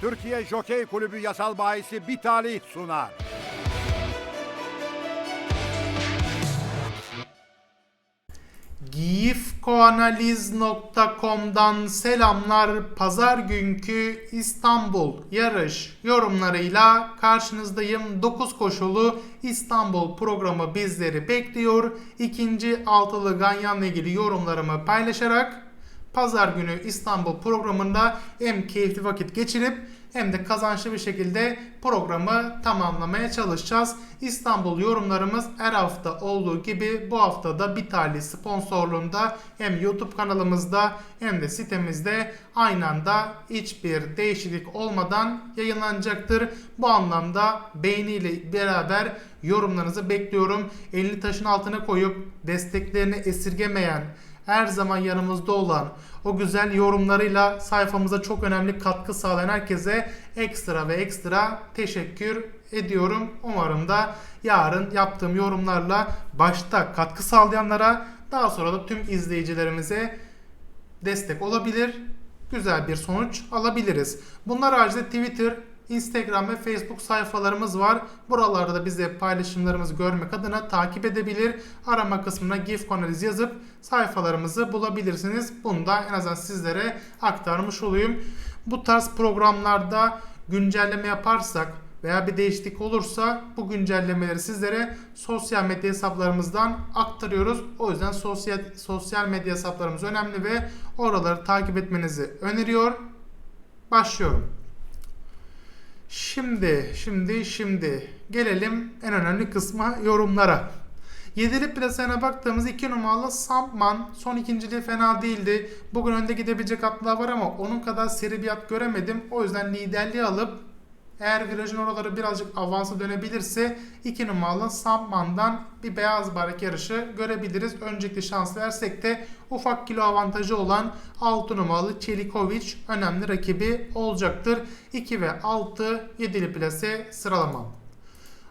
Türkiye Jokey Kulübü yasal bahisi Bitali sunar. gifkoanaliz.com'dan selamlar. Pazar günkü İstanbul yarış yorumlarıyla karşınızdayım. 9 koşulu İstanbul programı bizleri bekliyor. İkinci altılı ganyanla ilgili yorumlarımı paylaşarak Pazar günü İstanbul programında hem keyifli vakit geçirip hem de kazançlı bir şekilde programı tamamlamaya çalışacağız. İstanbul yorumlarımız her hafta olduğu gibi bu hafta da Bitali sponsorluğunda hem YouTube kanalımızda hem de sitemizde aynı anda hiçbir değişiklik olmadan yayınlanacaktır. Bu anlamda beğeniyle beraber yorumlarınızı bekliyorum. Elini taşın altına koyup desteklerini esirgemeyen her zaman yanımızda olan o güzel yorumlarıyla sayfamıza çok önemli katkı sağlayan herkese ekstra ve ekstra teşekkür ediyorum. Umarım da yarın yaptığım yorumlarla başta katkı sağlayanlara daha sonra da tüm izleyicilerimize destek olabilir. Güzel bir sonuç alabiliriz. Bunlar haricinde Twitter, Instagram ve Facebook sayfalarımız var. Buralarda da bize paylaşımlarımızı görmek adına takip edebilir. Arama kısmına GIF analiz yazıp sayfalarımızı bulabilirsiniz. Bunu da en azından sizlere aktarmış olayım. Bu tarz programlarda güncelleme yaparsak veya bir değişiklik olursa bu güncellemeleri sizlere sosyal medya hesaplarımızdan aktarıyoruz. O yüzden sosyal sosyal medya hesaplarımız önemli ve oraları takip etmenizi öneriyor. Başlıyorum. Şimdi, şimdi, şimdi gelelim en önemli kısma yorumlara. Yedili plasayına baktığımız 2 numaralı Sampman son ikinciliği fena değildi. Bugün önde gidebilecek atlar var ama onun kadar seri bir at göremedim. O yüzden liderliği alıp eğer virajın oraları birazcık avansa dönebilirse 2 numaralı Sampman'dan bir beyaz barak yarışı görebiliriz. Öncelikli şans versek de ufak kilo avantajı olan 6 numaralı Çelikovic önemli rakibi olacaktır. 2 ve 6 7'li plase sıralama.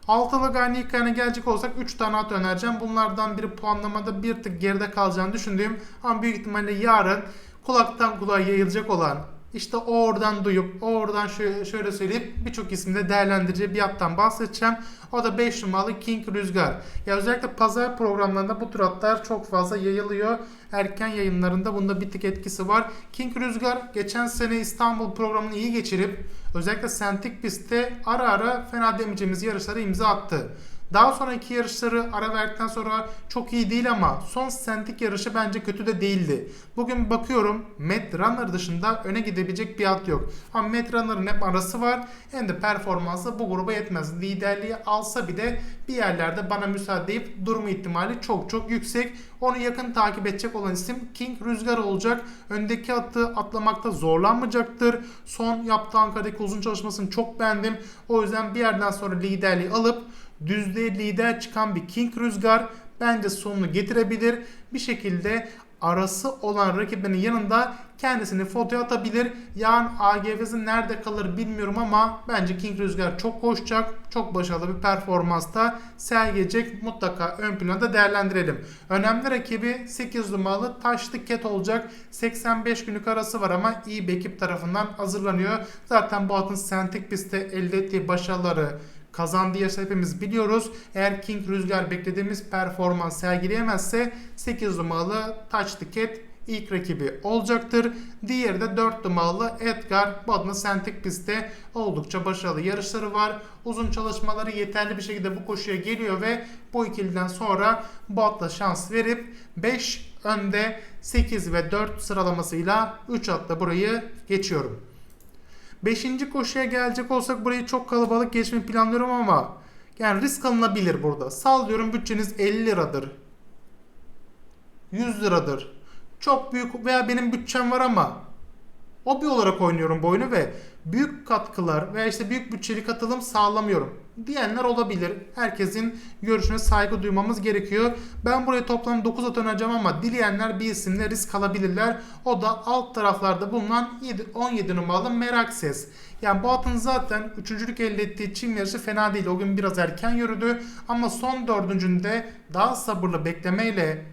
Altılı Gani hikayene gelecek olsak 3 tane at önereceğim. Bunlardan biri puanlamada bir tık geride kalacağını düşündüğüm ama büyük ihtimalle yarın kulaktan kulağa yayılacak olan işte oradan duyup oradan şöyle, söyleyip birçok isimde değerlendireceği bir attan bahsedeceğim. O da 5 numaralı King Rüzgar. Ya özellikle pazar programlarında bu tür atlar çok fazla yayılıyor. Erken yayınlarında bunda bir tık etkisi var. King Rüzgar geçen sene İstanbul programını iyi geçirip özellikle sentik pistte ara ara fena demeyeceğimiz yarışlara imza attı. Daha sonraki yarışları ara verdikten sonra çok iyi değil ama son sentik yarışı bence kötü de değildi. Bugün bakıyorum Matt Runner dışında öne gidebilecek bir at yok. Ama Matt Runner'ın hem arası var hem de performansı bu gruba yetmez. Liderliği alsa bile bir yerlerde bana müsaade deyip durma ihtimali çok çok yüksek. Onu yakın takip edecek olan isim King Rüzgar olacak. Öndeki atı atlamakta zorlanmayacaktır. Son yaptığı Ankara'daki uzun çalışmasını çok beğendim. O yüzden bir yerden sonra liderliği alıp düzlüğe lider çıkan bir King Rüzgar bence sonunu getirebilir. Bir şekilde arası olan rakibinin yanında kendisini fotoya atabilir. Yarın AGV'si nerede kalır bilmiyorum ama bence King Rüzgar çok koşacak. Çok başarılı bir performansta sergileyecek. Mutlaka ön planda değerlendirelim. Önemli rakibi 8 numaralı Taşlı Ket olacak. 85 günlük arası var ama iyi bir ekip tarafından hazırlanıyor. Zaten bu atın sentik pistte elde ettiği başarıları kazandığı yarışı hepimiz biliyoruz. Eğer King Rüzgar beklediğimiz performans sergileyemezse 8 numaralı Touch Cat ilk rakibi olacaktır. Diğeri de 4 numaralı Edgar. Bu adına sentik pistte oldukça başarılı yarışları var. Uzun çalışmaları yeterli bir şekilde bu koşuya geliyor ve bu ikiliden sonra bu atla şans verip 5 önde 8 ve 4 sıralamasıyla 3 atla burayı geçiyorum. Beşinci koşuya gelecek olsak burayı çok kalabalık geçmeyi planlıyorum ama yani risk alınabilir burada. Sallıyorum bütçeniz 50 liradır. 100 liradır. Çok büyük veya benim bütçem var ama hobi olarak oynuyorum bu oyunu ve büyük katkılar veya işte büyük bütçeli katılım sağlamıyorum diyenler olabilir. Herkesin görüşüne saygı duymamız gerekiyor. Ben buraya toplam 9 at önereceğim ama dileyenler bir isimle risk alabilirler. O da alt taraflarda bulunan 7, 17 numaralı Merak Ses. Yani bu atın zaten üçüncülük elde ettiği çim yarışı fena değil. O gün biraz erken yürüdü ama son dördüncünde daha sabırlı beklemeyle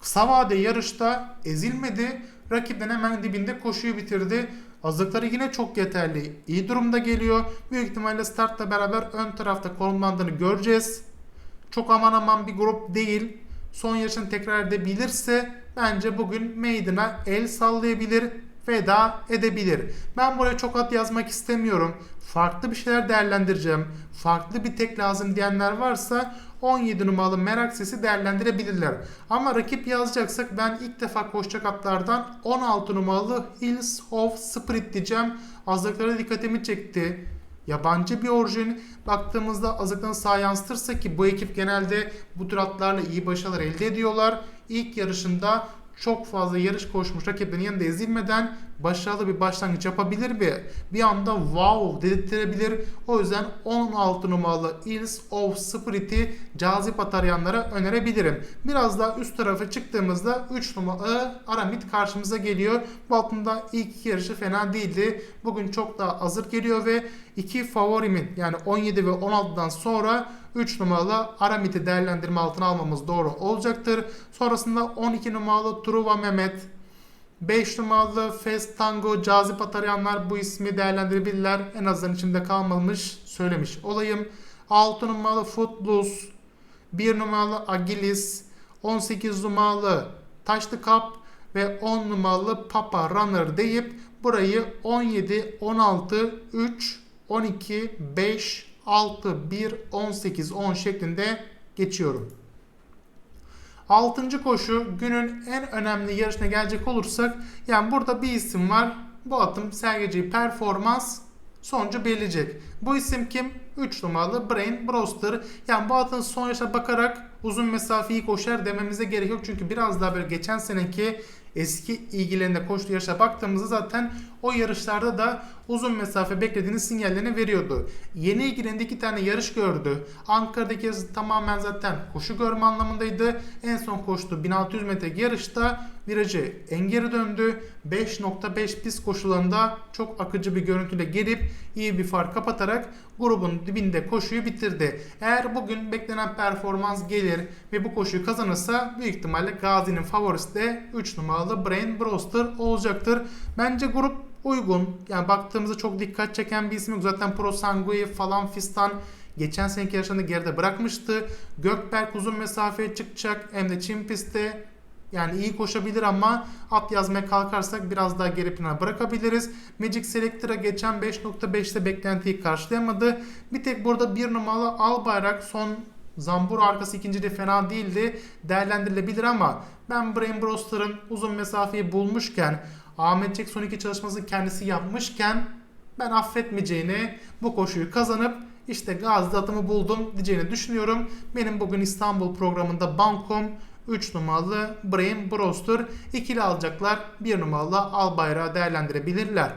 kısa vade yarışta ezilmedi. Rakipten hemen dibinde koşuyu bitirdi. Azıkları yine çok yeterli. iyi durumda geliyor. Büyük ihtimalle startla beraber ön tarafta konumlandığını göreceğiz. Çok aman aman bir grup değil. Son yarışını tekrar edebilirse bence bugün Maiden'a el sallayabilir, veda edebilir. Ben buraya çok at yazmak istemiyorum. Farklı bir şeyler değerlendireceğim. Farklı bir tek lazım diyenler varsa 17 numaralı merak sesi değerlendirebilirler. Ama rakip yazacaksak ben ilk defa koşacak atlardan 16 numaralı Hills of Spirit diyeceğim. Azlıklara dikkatimi çekti. Yabancı bir orijin baktığımızda azıktan sağ yansıtırsa ki bu ekip genelde bu tür atlarla iyi başarılar elde ediyorlar. İlk yarışında çok fazla yarış koşmuş rakiplerin yanında ezilmeden başarılı bir başlangıç yapabilir ve bir anda wow dedirttirebilir. O yüzden 16 numaralı Ills of Spirit'i cazip at arayanlara önerebilirim. Biraz daha üst tarafa çıktığımızda 3 numaralı Aramid karşımıza geliyor. Bu altında ilk yarışı fena değildi. Bugün çok daha hazır geliyor ve iki favorimin yani 17 ve 16'dan sonra 3 numaralı Aramid'i değerlendirme altına almamız doğru olacaktır. Sonrasında 12 numaralı Truva Mehmet, 5 numaralı Fest Tango cazip at arayanlar bu ismi değerlendirebilirler. En azından içimde kalmamış söylemiş olayım. 6 numaralı Footloose, 1 numaralı Agilis, 18 numaralı Taşlı Kap ve 10 numaralı Papa Runner deyip burayı 17, 16, 3, 12, 5, 6, 1, 18, 10 şeklinde geçiyorum. Altıncı koşu günün en önemli yarışına gelecek olursak yani burada bir isim var. Bu atım sergileyeceği performans sonucu belirleyecek. Bu isim kim? 3 numaralı Brain Brewster. Yani bu atın son yaşa bakarak uzun mesafeyi koşar dememize gerek yok. Çünkü biraz daha böyle geçen seneki eski ilgilerinde koştuğu yarışa baktığımızda zaten o yarışlarda da uzun mesafe beklediğinin sinyallerini veriyordu. Yeni ilgilerinde iki tane yarış gördü. Ankara'daki yarışı tamamen zaten koşu görme anlamındaydı. En son koştuğu 1600 metre yarışta virajı en geri döndü. 5.5 pist koşularında çok akıcı bir görüntüyle gelip iyi bir fark kapatarak grubun dibinde koşuyu bitirdi. Eğer bugün beklenen performans gelir ve bu koşuyu kazanırsa büyük ihtimalle Gazi'nin favorisi de 3 numaralı Brain Brewster olacaktır. Bence grup uygun. Yani baktığımızda çok dikkat çeken bir isim yok. Zaten Pro Sangui falan fistan geçen seneki yarışında geride bırakmıştı. Gökberk uzun mesafeye çıkacak hem de Çin pistte. Yani iyi koşabilir ama at yazmaya kalkarsak biraz daha geri plana bırakabiliriz. Magic Selector'a geçen 5.5'te beklentiyi karşılayamadı. Bir tek burada bir numaralı Albayrak son Zambur arkası ikinci de fena değildi. Değerlendirilebilir ama ben Brain Brewster'ın uzun mesafeyi bulmuşken Ahmet Çek son iki çalışmasını kendisi yapmışken ben affetmeyeceğini bu koşuyu kazanıp işte Gazi'de atımı buldum diyeceğini düşünüyorum. Benim bugün İstanbul programında bankom 3 numaralı Brain Brewster ikili alacaklar. 1 numaralı Albayrak'ı değerlendirebilirler.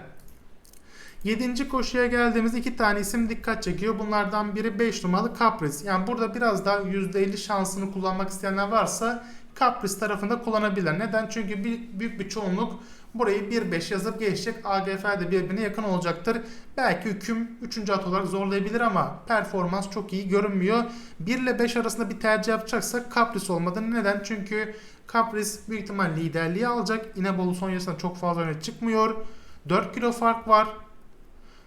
7. koşuya geldiğimiz iki tane isim dikkat çekiyor. Bunlardan biri 5 numaralı Caprice. Yani burada biraz daha %50 şansını kullanmak isteyenler varsa Caprice tarafında kullanabilirler. Neden? Çünkü bir, büyük bir çoğunluk burayı 1-5 yazıp geçecek. AGF de birbirine yakın olacaktır. Belki hüküm 3. at olarak zorlayabilir ama performans çok iyi görünmüyor. 1 ile 5 arasında bir tercih yapacaksak Caprice olmadı. Neden? Çünkü Caprice büyük ihtimal liderliği alacak. İnebolu son yarısında çok fazla öne çıkmıyor. 4 kilo fark var.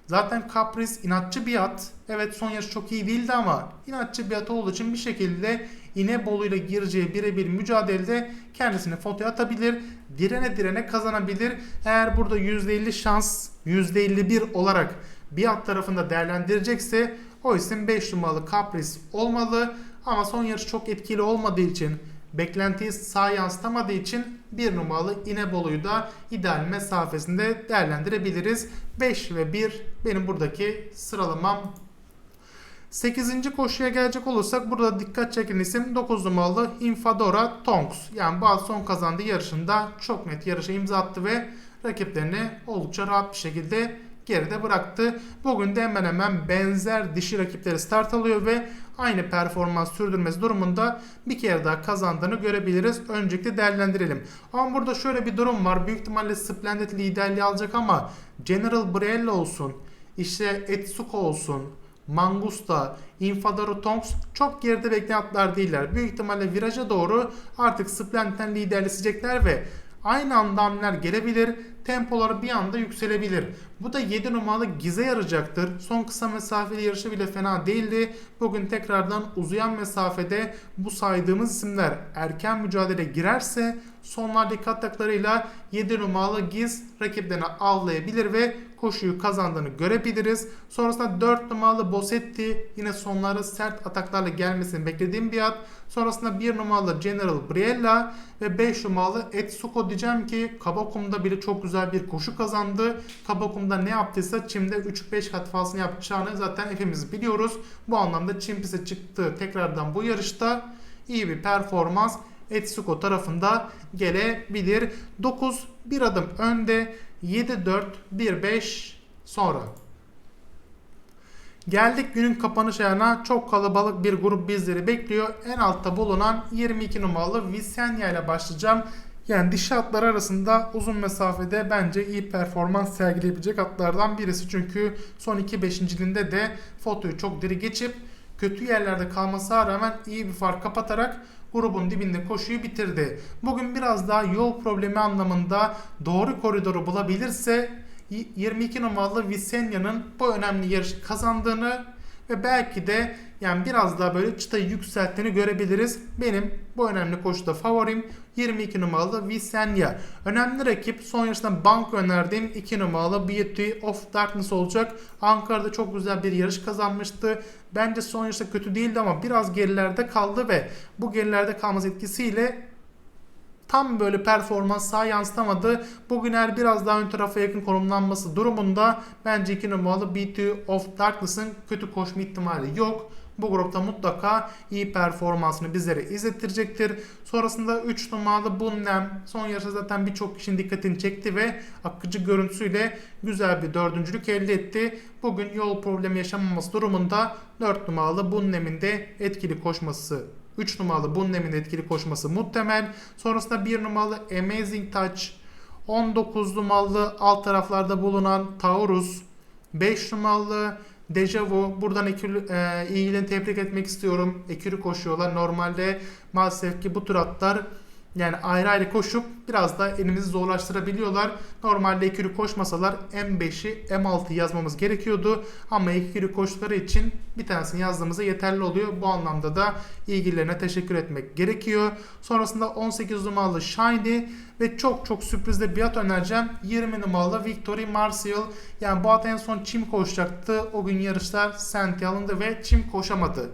Zaten Caprice inatçı bir at. Evet son yarış çok iyi değildi ama inatçı bir at olduğu için bir şekilde İnebolu ile gireceği birebir mücadelede kendisini fotoya atabilir. Direne direne kazanabilir. Eğer burada %50 şans %51 olarak bir at tarafında değerlendirecekse o isim 5 numaralı Caprice olmalı. Ama son yarış çok etkili olmadığı için beklentiyi sağ yansıtamadığı için bir numaralı İnebolu'yu da ideal mesafesinde değerlendirebiliriz. 5 ve 1 benim buradaki sıralamam 8. koşuya gelecek olursak burada dikkat çeken isim 9 numaralı Infadora Tonks. Yani bu son kazandığı yarışında çok net yarışa imza attı ve rakiplerini oldukça rahat bir şekilde geride bıraktı. Bugün de hemen hemen benzer dişi rakipleri start alıyor ve aynı performans sürdürmesi durumunda bir kere daha kazandığını görebiliriz. Öncelikle değerlendirelim. Ama burada şöyle bir durum var. Büyük ihtimalle Splendid liderliği alacak ama General Briella olsun, işte Etsuko olsun, Mangusta, Infadaro Tonks çok geride bekleyen atlar değiller. Büyük ihtimalle viraja doğru artık Splendid'den liderleşecekler ve aynı anda gelebilir. Tempoları bir anda yükselebilir. Bu da 7 numaralı Gize yarayacaktır. Son kısa mesafeli yarışı bile fena değildi. Bugün tekrardan uzayan mesafede bu saydığımız isimler erken mücadele girerse sonlardaki ataklarıyla 7 numaralı Giz rakiplerini avlayabilir ve koşuyu kazandığını görebiliriz. Sonrasında 4 numaralı Bossetti yine sonları sert ataklarla gelmesini beklediğim bir at. Sonrasında 1 numaralı General Briella ve 5 numaralı Etsuko diyeceğim ki Kabakum'da bile çok güzel bir koşu kazandı. Kabakum'da ne yaptıysa Çim'de 3-5 kat fazlasını yapacağını zaten hepimiz biliyoruz. Bu anlamda Çim piste çıktığı tekrardan bu yarışta iyi bir performans Etsuko tarafında gelebilir. 9 bir adım önde 7-4-1-5 sonra. Geldik günün kapanış ayağına. Çok kalabalık bir grup bizleri bekliyor. En altta bulunan 22 numaralı Visenya ile başlayacağım. Yani dişi atlar arasında uzun mesafede bence iyi performans sergileyebilecek atlardan birisi. Çünkü son 2 beşinciliğinde de fotoyu çok diri geçip kötü yerlerde kalmasına rağmen iyi bir fark kapatarak grubun dibinde koşuyu bitirdi. Bugün biraz daha yol problemi anlamında doğru koridoru bulabilirse 22 numaralı Visenya'nın bu önemli yarışı kazandığını ve belki de yani biraz daha böyle çıtayı yükselttiğini görebiliriz. Benim bu önemli koşuda favorim 22 numaralı Visenya. Önemli rakip son yarışta bank önerdiğim 2 numaralı Beauty of Darkness olacak. Ankara'da çok güzel bir yarış kazanmıştı. Bence son yarışta kötü değildi ama biraz gerilerde kaldı ve bu gerilerde kalması etkisiyle tam böyle performans sağ yansıtamadı. Bugün eğer biraz daha ön tarafa yakın konumlanması durumunda bence 2 numaralı Beauty of Darkness'ın kötü koşma ihtimali yok. Bu grupta mutlaka iyi performansını bizlere izlettirecektir. Sonrasında 3 numaralı Bunnem son yarışta zaten birçok kişinin dikkatini çekti ve akıcı görüntüsüyle güzel bir dördüncülük elde etti. Bugün yol problemi yaşamaması durumunda 4 numaralı Bunnem'in de etkili koşması 3 numaralı Bunnem'in etkili koşması muhtemel. Sonrasında 1 numaralı Amazing Touch, 19 numaralı alt taraflarda bulunan Taurus, 5 numaralı Dejavu. Buradan ekürü, e, ilgilerini tebrik etmek istiyorum. Ekürü koşuyorlar. Normalde maalesef ki bu tür atlar yani ayrı ayrı koşup biraz da elimizi zorlaştırabiliyorlar. Normalde ekürü koşmasalar M5'i M6 yazmamız gerekiyordu. Ama ekürü koştukları için bir tanesini yazdığımızda yeterli oluyor. Bu anlamda da ilgilerine teşekkür etmek gerekiyor. Sonrasında 18 numaralı Shiny ve çok çok sürprizli bir at önereceğim. 20 numaralı Victory Martial. Yani bu at en son çim koşacaktı. O gün yarışlar senti alındı ve çim koşamadı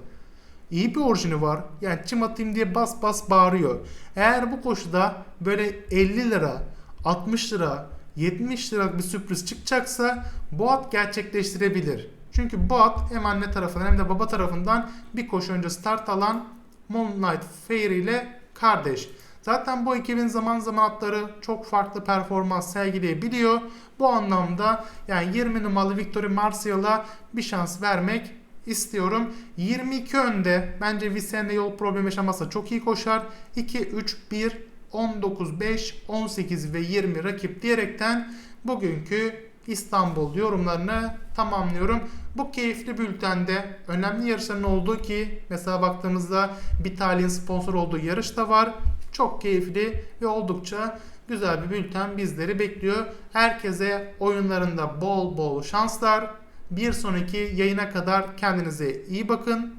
iyi bir orijini var. Yani çim atayım diye bas bas bağırıyor. Eğer bu koşuda böyle 50 lira, 60 lira, 70 lira bir sürpriz çıkacaksa bu at gerçekleştirebilir. Çünkü bu at hem anne tarafından hem de baba tarafından bir koşu önce start alan Moonlight Fair ile kardeş. Zaten bu ekibin zaman zaman atları çok farklı performans sergileyebiliyor. Bu anlamda yani 20 numaralı Victory Martial'a bir şans vermek istiyorum. 22 önde. Bence Vicente yol problemi yaşamazsa çok iyi koşar. 2, 3, 1, 19, 5, 18 ve 20 rakip diyerekten bugünkü İstanbul yorumlarını tamamlıyorum. Bu keyifli bültende önemli yarışların olduğu ki mesela baktığımızda bir Talin sponsor olduğu yarış da var. Çok keyifli ve oldukça güzel bir bülten bizleri bekliyor. Herkese oyunlarında bol bol şanslar. Bir sonraki yayına kadar kendinize iyi bakın.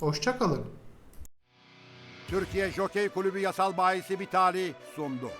Hoşçakalın. Türkiye Jokey Kulübü Yasal Bayisi Bitali sundu.